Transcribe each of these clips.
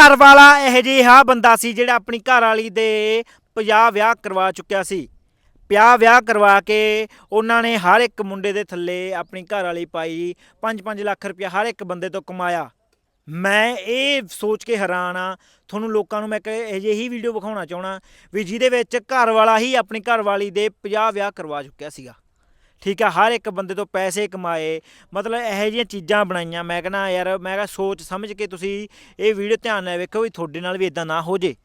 ਘਰ ਵਾਲਾ ਇਹ ਜਿਹਾ ਬੰਦਾ ਸੀ ਜਿਹੜਾ ਆਪਣੀ ਘਰ ਵਾਲੀ ਦੇ 50 ਵਿਆਹ ਕਰਵਾ ਚੁੱਕਿਆ ਸੀ। 50 ਵਿਆਹ ਕਰਵਾ ਕੇ ਉਹਨਾਂ ਨੇ ਹਰ ਇੱਕ ਮੁੰਡੇ ਦੇ ਥੱਲੇ ਆਪਣੀ ਘਰ ਵਾਲੀ ਪਾਈ 5-5 ਲੱਖ ਰੁਪਇਆ ਹਰ ਇੱਕ ਬੰਦੇ ਤੋਂ ਕਮਾਇਆ। ਮੈਂ ਇਹ ਸੋਚ ਕੇ ਹੈਰਾਨ ਆ ਤੁਹਾਨੂੰ ਲੋਕਾਂ ਨੂੰ ਮੈਂ ਇੱਕ ਇਹ ਜਿਹੀ ਵੀਡੀਓ ਵਿਖਾਉਣਾ ਚਾਹਣਾ ਵੀ ਜਿਹਦੇ ਵਿੱਚ ਘਰ ਵਾਲਾ ਹੀ ਆਪਣੀ ਘਰ ਵਾਲੀ ਦੇ 50 ਵਿਆਹ ਕਰਵਾ ਚੁੱਕਿਆ ਸੀਗਾ। ਠੀਕ ਆ, ਹਰ ਇੱਕ ਬੰਦੇ ਤੋਂ ਪੈਸੇ ਕਮਾਏ, ਮਤਲਬ ਇਹੋ ਜਿਹੀਆਂ ਚੀਜ਼ਾਂ ਬਣਾਈਆਂ। ਮੈਂ ਕਹਿੰਦਾ, ਯਾਰ, ਮੈਂ ਕਿਹਾ ਸੋਚ ਸਮਝ ਕੇ ਤੁਸੀਂ ਇਹ ਵੀਡੀਓ ਧਿਆਨ ਨਾਲ ਵੇਖੋ ਵੀ ਤੁਹਾਡੇ ਨਾਲ ਵੀ ਇਦਾਂ ਨਾ ਹੋ ਜੇ।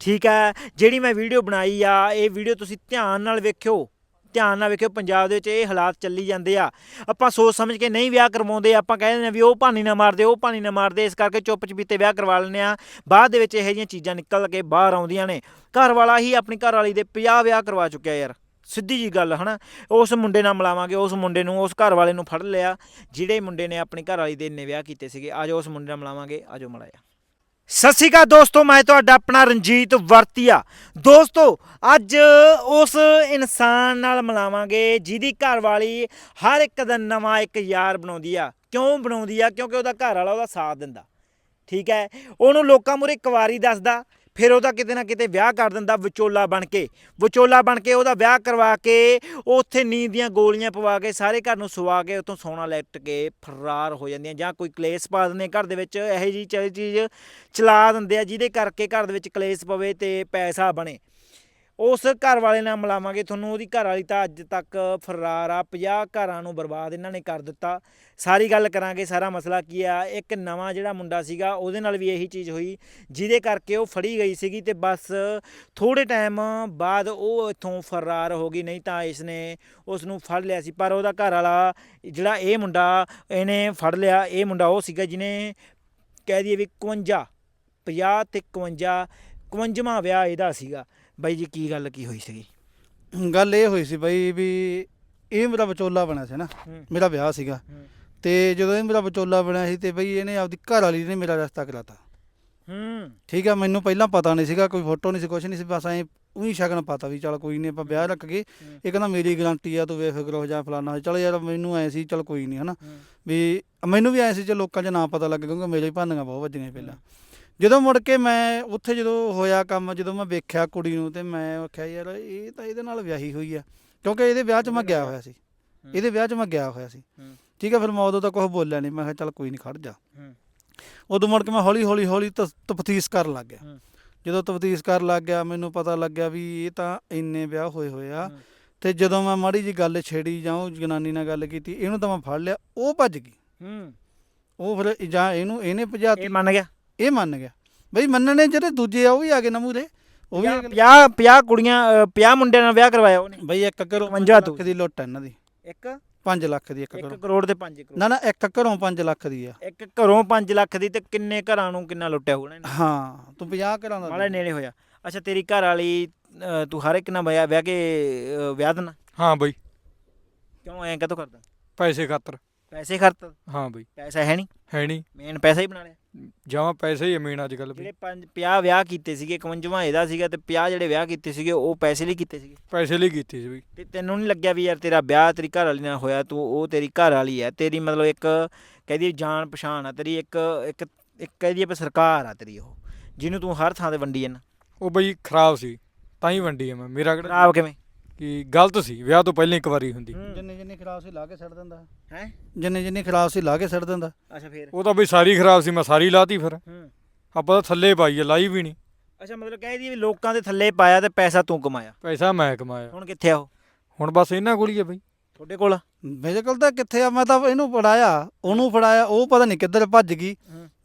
ਠੀਕ ਹੈ ਜਿਹੜੀ ਮੈਂ ਵੀਡੀਓ ਬਣਾਈ ਆ, ਇਹ ਵੀਡੀਓ ਤੁਸੀਂ ਧਿਆਨ ਨਾਲ ਵੇਖਿਓ। ਧਿਆਨ ਨਾਲ ਵੇਖਿਓ, ਪੰਜਾਬ ਦੇ ਵਿੱਚ ਇਹ ਹਾਲਾਤ ਚੱਲੀ ਜਾਂਦੇ ਆ। ਆਪਾਂ ਸੋਚ ਸਮਝ ਕੇ ਨਹੀਂ ਵਿਆਹ ਕਰਵਾਉਂਦੇ, ਆਪਾਂ ਕਹਿੰਦੇ ਨੇ ਵੀ ਉਹ ਪਾਣੀ ਨਾ ਮਾਰਦੇ, ਉਹ ਭਾਨੀ ਨਾ ਮਾਰਦੇ, ਇਸ ਕਰਕੇ ਚੁੱਪ ਚਪੀਤੇ ਵਿਆਹ ਕਰਵਾ ਲੈਂਦੇ ਆ। ਬਾਅਦ ਦੇ ਵਿੱਚ ਇਹੋ ਜਿਹੀਆਂ ਚੀਜ਼ਾਂ ਨਿਕਲ ਕੇ ਬਾਹਰ ਆਉਂਦੀਆਂ ਨੇ। ਘਰ ਵਾਲਾ ਹੀ ਆਪਣੀ ਘਰ ਵਾਲੀ ਦੇ 50 ਵਿਆਹ ਕਰਵਾ ਚੁੱਕਿਆ ਯਾਰ। ਸਿੱਧੀ ਜੀ ਗੱਲ, ਹਨਾ? ਉਸ ਮੁੰਡੇ ਨਾਲ ਮਿਲਾਵਾਂਗੇ, ਉਸ ਮੁੰਡੇ ਨੂੰ, ਉਸ ਘਰ ਵਾਲੇ ਨੂੰ ਫੜ ਲਿਆ। ਜਿਹੜੇ ਮੁੰਡੇ ਨੇ ਆਪਣੀ ਘਰ ਵਾਲੀ ਦੇ ਇੰਨੇ ਵਿਆਹ ਕੀਤੇ ਸੀਗੇ ਆਜੋ ਉਸ ਮੁੰਡੇ ਨਾਲ ਮਿਲਾਵਾਂਗੇ ਆਜੋ ਮਿਲਾਇਆ ਸਤਿ ਸ਼੍ਰੀ ਅਕਾਲ ਦੋਸਤੋ, ਮੈਂ ਤੁਹਾਡਾ ਆਪਣਾ ਰਣਜੀਤ ਵਰਤੀਆ। ਦੋਸਤੋ, ਅੱਜ ਉਸ ਇਨਸਾਨ ਨਾਲ ਮਿਲਾਵਾਂਗੇ, ਜਿਹਦੀ ਘਰ ਵਾਲੀ ਹਰ ਇੱਕ ਦਿਨ ਨਵਾਂ ਇੱਕ ਯਾਰ ਬਣਾਉਂਦੀ ਆ। ਕਿਉਂ ਬਣਾਉਂਦੀ ਆ? ਕਿਉਂਕਿ ਉਹਦਾ ਘਰ ਵਾਲਾ ਉਹਦਾ ਸਾਥ ਦਿੰਦਾ। ਠੀਕ ਹੈ? ਉਹਨੂੰ ਲੋਕਾਂ ਮੂਹਰੇ ਕੁਵਾਰੀ ਦੱਸਦਾ। ਫਿਰ ਉਹਦਾ ਕਿਤੇ ਨਾ ਕਿਤੇ ਵਿਆਹ ਕਰ ਦਿੰਦਾ ਵਿਚੋਲਾ ਬਣ ਕੇ। ਵਿਚੋਲਾ ਬਣ ਕੇ ਉਹਦਾ ਵਿਆਹ ਕਰਵਾ ਕੇ ਉਹ ਉੱਥੇ ਨੀਂਦ ਦੀਆਂ ਗੋਲੀਆਂ ਪਵਾ ਕੇ ਸਾਰੇ ਘਰ ਨੂੰ ਸੁਵਾ ਕੇ ਉੱਥੋਂ ਸੋਨਾ ਲੈਟ ਕੇ ਫਰਾਰ ਹੋ ਜਾਂਦੀਆਂ ਜਾਂ ਕੋਈ ਕਲੇਸ਼ ਪਾ ਦਿੰਦੇ ਘਰ ਦੇ ਵਿੱਚ ਇਹੋ ਜੀ ਚੀਜ਼ ਚਲਾ ਦਿੰਦੇ ਆ ਜਿਹਦੇ ਕਰਕੇ ਘਰ ਦੇ ਵਿੱਚ ਕਲੇਸ਼ ਪਵੇ ਤੇ ਪੈਸਾ ਬਣੇ। ਉਸ ਘਰ ਵਾਲੇ ਨਾਲ ਮਿਲਾਵਾਂਗੇ। ਤੁਹਾਨੂੰ ਉਹਦੀ ਘਰ ਵਾਲੀ ਤਾਂ ਅੱਜ ਤੱਕ ਫਰਾਰ ਆ। 50 ਘਰਾਂ ਨੂੰ ਬਰਬਾਦ ਇਹਨਾਂ ਨੇ ਕਰ ਦਿੱਤਾ। ਸਾਰੀ ਗੱਲ ਕਰਾਂਗੇ, ਸਾਰਾ ਮਸਲਾ ਕੀ ਆ? ਇੱਕ ਨਵਾਂ ਜਿਹੜਾ ਮੁੰਡਾ ਸੀਗਾ, ਉਹਦੇ ਨਾਲ ਵੀ ਇਹੀ ਚੀਜ਼ ਹੋਈ, ਜਿਹਦੇ ਕਰਕੇ ਉਹ ਫੜੀ ਗਈ ਸੀਗੀ ਤੇ ਬਸ ਥੋੜੇ ਟਾਈਮ ਬਾਅਦ ਉਹ ਇੱਥੋਂ ਫਰਾਰ ਹੋ ਗਈ। ਨਹੀਂ ਤਾਂ ਇਸ ਨੇ ਉਸ ਨੂੰ ਫੜ ਲਿਆ ਸੀ। ਪਰ ਉਹਦਾ ਘਰ ਵਾਲਾ ਜਿਹੜਾ ਇਹ ਮੁੰਡਾ, ਇਹਨੇ ਫੜ ਲਿਆ। ਇਹ ਮੁੰਡਾ ਉਹ ਸੀਗਾ ਜਿਹਨੇ ਕਹਿ ਦਈਏ ਵੀ 51 50 ਤੇ 51 51ਵਾਂ ਵਿਆਹ ਇਹਦਾ ਸੀਗਾ। ਬਾਈ ਜੀ ਕੀ ਗੱਲ ਕੀ ਹੋਈ ਸੀਗੀ? ਗੱਲ ਇਹ ਹੋਈ ਸੀ ਬਾਈ ਵੀ ਇਹ ਮੇਰਾ ਵਿਚੋਲਾ ਬਣਿਆ ਸੀ ਨਾ। ਮੇਰਾ ਵਿਆਹ ਸੀਗਾ। ਤੇ ਜਦੋਂ ਇਹ ਮੇਰਾ ਵਿਚੋਲਾ ਬਣਿਆ ਸੀ ਤੇ ਬਈ ਇਹਨੇ ਆਪਦੀ ਘਰ ਵਾਲੀ ਨੇ ਮੇਰਾ ਰਿਸ਼ਤਾ ਕਰਾਤਾ। ਹੂੰ। ਠੀਕ ਆ ਮੈਨੂੰ ਪਹਿਲਾਂ ਪਤਾ ਨਹੀਂ ਸੀਗਾ ਕੋਈ ਫੋਟੋ ਨਹੀਂ ਸੀ ਕੁਛ ਨਹੀਂ ਸੀ ਬਸ ਐ ਉਹੀ ਸ਼ਗਨ ਪਤਾ ਵੀ ਚਲ ਕੋਈ ਨਹੀਂ ਆਪਾਂ ਵਿਆਹ ਰੱਖ ਗਏ। ਇਹ ਕਹਿੰਦਾ ਮੇਰੀ ਗਾਰੰਟੀ ਆ ਤੂੰ ਬੇਫਿਕਰ ਹੋ ਜਾ ਫਲਾਣਾ ਚਲ ਯਾਰ ਮੈਨੂੰ ਐ ਸੀ ਚਲ ਕੋਈ ਨਹੀਂ ਹਨਾ। ਵੀ ਮੈਨੂੰ ਵੀ ਐ ਸੀ ਜੇ ਲੋਕਾਂ 'ਚ ਨਾ ਪਤਾ ਲੱਗ ਕਿਉਂਕਿ ਮੇਰੇ ਭਾਨੀਆਂ ਬਹੁਤ ਵੱਜੀਆਂ ਪਹਿਲਾਂ। ਜਦੋਂ ਮੁੜ ਕੇ ਮੈਂ ਉੱਥੇ ਜਦੋਂ ਹੋਇਆ ਕੰਮ ਜਦੋਂ ਮੈਂ ਵੇਖਿਆ ਕੁੜੀ ਨੂੰ ਤੇ ਮੈਂ ਆਖਿਆ ਯਾਰ ਇਹ ਤਾਂ ਇਹਦੇ ਨਾਲ ਵਿਆਹੀ ਹੋਈ ਆ। ਕਿਉਂਕਿ ਇਹਦੇ ਵਿਆਹ 'ਚ ਮੈਂ ਗਿਆ ਹੋਇਆ ਸੀ। ਇਹਦੇ ਵਿਆਹ 'ਚ ਮੈਂ ਗਿਆ ਹੋਇਆ ਸੀ। ਹੂੰ। ਠੀਕ ਆ ਫਿਰ ਮੈਂ ਉਦੋਂ ਤਾਂ ਕੁਝ ਬੋਲਿਆ ਨਹੀਂ ਮੈਂ ਕਿਹਾ ਚੱਲ ਕੋਈ ਨਹੀਂ ਖੜ ਜਾ। ਹੂੰ। ਉਦੋਂ ਮੁੜ ਕੇ ਮੈਂ ਹੌਲੀ ਹੌਲੀ ਹੌਲੀ ਤਫਤੀਸ਼ ਕਰਨ ਲੱਗ ਗਿਆ। ਹੂੰ। ਜਦੋਂ ਤਫਤੀਸ਼ ਕਰਨ ਲੱਗ ਗਿਆ ਮੈਨੂੰ ਪਤਾ ਲੱਗਿਆ ਵੀ ਇਹ ਤਾਂ ਇੰਨੇ ਵਿਆਹ ਹੋਏ ਹੋਏ ਆ। ਹੂੰ। ਤੇ ਜਦੋਂ ਮੈਂ ਮਾੜੀ ਜੀ ਗੱਲ ਛੇੜੀ ਜਾਂ ਉਹ ਜਨਾਨੀ ਨਾਲ ਗੱਲ ਕੀਤੀ ਇਹਨੂੰ ਤਾਂ ਮੈਂ ਫੜ ਲਿਆ ਉਹ ਭੱਜ ਗਈ। ਹੂੰ। ਉਹ ਫਿਰ ਜਾਂ ਇਹਨੂੰ ਇਹਨੇ ਭਜਾਤੀ। ਇਹ ਮੰਨ ਗਿਆ? ਇਹ ਮੰਨ ਗਿਆ। ਬਈ ਮੰਨਣੇ ਜਿਹੜੇ ਦੂਜੇ ਆ ਉਹ ਵੀ ਆ ਗਏ ਨਾ ਮੂਰੇ ਉਹ ਵੀ ਅਗਲੇ- 50 50 ਕੁੜੀਆਂ 50 ਮੁੰਡਿਆਂ ਨਾਲ ਵਿਆਹ ਕਰਵਾਇਆ ਉਹਨੇ। ਬਈ ਇੱਕ ਕਰੋੜ 52 ਲੱਖ ਦੀ ਲੁੱਟ ਹੈ ਇਹਨਾਂ ਦੀ। ਇੱਕ? 5 ਲੱਖ ਦੀ ਇੱਕ 1 ਕਰੋੜ ਕਰੋੜ ਤੇ 5 ਕਰੋੜ। ਨਾ ਨਾ ਇੱਕ ਘਰੋਂ 5 ਲੱਖ ਦੀ ਆ। ਇੱਕ ਘਰੋਂ 5 ਲੱਖ ਦੀ ਤੇ ਕਿੰਨੇ ਘਰਾਂ ਨੂੰ ਕਿੰਨਾ ਲੁੱਟਿਆ ਹੋਣਾ ਇਹਨੇ ਹਾਂ ਤੂੰ 50 ਘਰਾਂ ਦਾ ਮਾਲੇ ਨੇੜੇ ਹੋਇਆ। ਅੱਛਾ ਤੇਰੀ ਘਰ ਵਾਲੀ ਤੂੰ ਹਰ ਇੱਕ ਨਾਲ ਵਿਆਹ ਵਿਆਹ ਕੇ ਵਿਆਹ ਦੇਣਾ? ਹਾਂ ਬਈ। ਕਿਉਂ ਐਂ ਕਦੋਂ ਕਰਦਾ? ਪੈਸੇ ਖਾਤਰ। ਪੈਸੇ ਖਰਚ ਹਾਂ ਬਈ। ਪੈਸਾ ਹੈ ਨਹੀਂ? ਹੈ ਨਹੀਂ। ਮੇਨ ਪੈਸਾ ਹੀ ਬਣਾ ਲਿਆ। ਜਮਾ ਪੈਸੇ ਹੀ ਅਮੀਨ ਅੱਜ ਕੱਲ ਜਿਹੜੇ 5 50 ਵਿਆਹ ਕੀਤੇ ਸੀਗੇ 51ਵਾਂ ਇਹਦਾ ਸੀਗਾ ਤੇ 50 ਜਿਹੜੇ ਵਿਆਹ ਕੀਤੇ ਸੀਗੇ ਉਹ ਪੈਸੇ ਲਈ ਕੀਤੇ ਸੀਗੇ। ਪੈਸੇ ਲਈ ਕੀਤੀ ਸੀ ਬਈ। ਤੇ ਤੈਨੂੰ ਨਹੀਂ ਲੱਗਿਆ ਵੀ ਯਾਰ ਤੇਰਾ ਵਿਆਹ ਤੇਰੀ ਘਰ ਵਾਲੀ ਨਾਲ ਹੋਇਆ ਤੂੰ ਉਹ ਤੇਰੀ ਘਰ ਵਾਲੀ ਹੈ ਤੇਰੀ ਮਤਲਬ ਇੱਕ ਕਹਦੀ ਜਾਣ ਪਛਾਣ ਆ ਤੇਰੀ ਇੱਕ ਇੱਕ ਇੱਕ ਕਹਦੀ ਆਪਾਂ ਸਰਕਾਰ ਆ ਤੇਰੀ ਉਹ ਜਿਹਨੂੰ ਤੂੰ ਹਰ ਥਾਂ ਤੇ ਵੰਡੀ ਜਾਂਦਾ। ਉਹ ਬਈ ਖਰਾਬ ਸੀ ਤਾਂ ਹੀ ਵੰਡੀ ਆ ਮੈਂ ਮੇਰਾ ਕਿਹੜਾ ਖਰਾਬ ਕਿਵੇਂ? ਕਿ ਗਲਤ ਸੀ ਵਿਆਹ ਤੋਂ ਪਹਿਲਾਂ ਇੱਕ ਵਾਰੀ ਹੁੰਦੀ। ਜਿੰਨੇ ਜਿੰਨੇ ਖਰਾਬ ਸੀ ਲਾ ਕੇ ਛੱਡ ਦਿੰਦਾ। ਹੈ? ਜਿੰਨੇ ਜਿੰਨੇ ਖਰਾਬ ਸੀ ਲਾ ਕੇ ਛੱਡ ਦਿੰਦਾ। ਅੱਛਾ ਫੇਰ? ਉਹ ਤਾਂ ਬਈ ਸਾਰੀ ਖਰਾਬ ਸੀ ਮੈਂ ਸਾਰੀ ਲਾਤੀ ਫਿਰ। ਹੂੰ। ਆਪਾਂ ਤਾਂ ਥੱਲੇ ਪਾਈ ਆ ਲਾਈ ਵੀ ਨਹੀਂ। ਅੱਛਾ ਮਤਲਬ ਕਹਿਦੀ ਵੀ ਲੋਕਾਂ ਦੇ ਥੱਲੇ ਪਾਇਆ ਤੇ ਪੈਸਾ ਤੂੰ ਕਮਾਇਆ। ਪੈਸਾ ਮੈਂ ਕਮਾਇਆ। ਹੁਣ ਕਿੱਥੇ ਆ ਉਹ? ਹੁਣ ਬਸ ਇਹਨਾਂ ਕੋਲ ਹੀ ਆ ਬਈ। ਤੁਹਾਡੇ ਕੋਲ? ਮੇਰੇ ਕੋਲ ਤਾਂ ਕਿੱਥੇ ਆ ਮੈਂ ਤਾਂ ਇਹਨੂੰ ਫੜਾਇਆ ਉਹਨੂੰ ਫੜਾਇਆ ਉਹ ਪਤਾ ਨਹੀਂ ਕਿੱਧਰ ਭੱਜ ਗਈ।